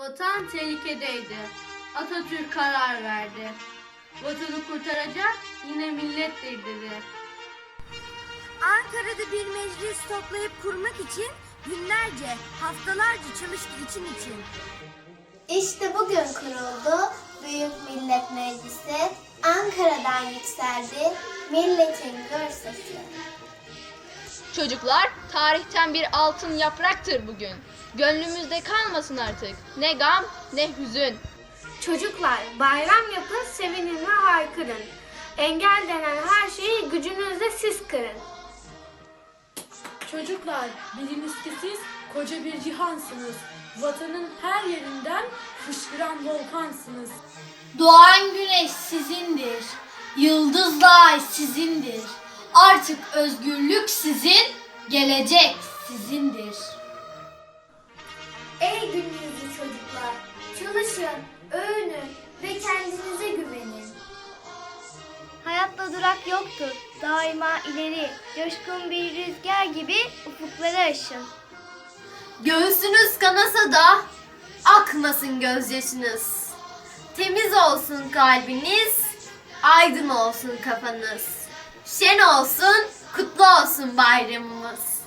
Vatan tehlikedeydi. Atatürk karar verdi. Vatanı kurtaracak yine millettir dedi. Ankara'da bir meclis toplayıp kurmak için günlerce, haftalarca çalıştı için için. İşte bugün kuruldu Büyük Millet Meclisi. Ankara'dan yükseldi milletin gür sesi. Çocuklar tarihten bir altın yapraktır bugün. Gönlümüzde kalmasın artık ne gam ne hüzün. Çocuklar bayram yapın, sevinin ve haykırın. Engel denen her şeyi gücünüzle siz kırın. Çocuklar biliniz ki siz koca bir cihansınız. Vatanın her yerinden fışkıran volkansınız. Doğan güneş sizindir. Yıldızlı ay sizindir. Artık özgürlük sizin, gelecek sizindir. Ey gün yüzlü çocuklar, çalışın, övünün ve kendinize güvenin. Hayatta durak yoktur. Daima ileri, coşkun bir rüzgar gibi ufukları aşın. Göğsünüz kanasa da akmasın gözyaşınız. Temiz olsun kalbiniz, aydın olsun kafanız. Şen olsun, kutlu olsun bayramımız.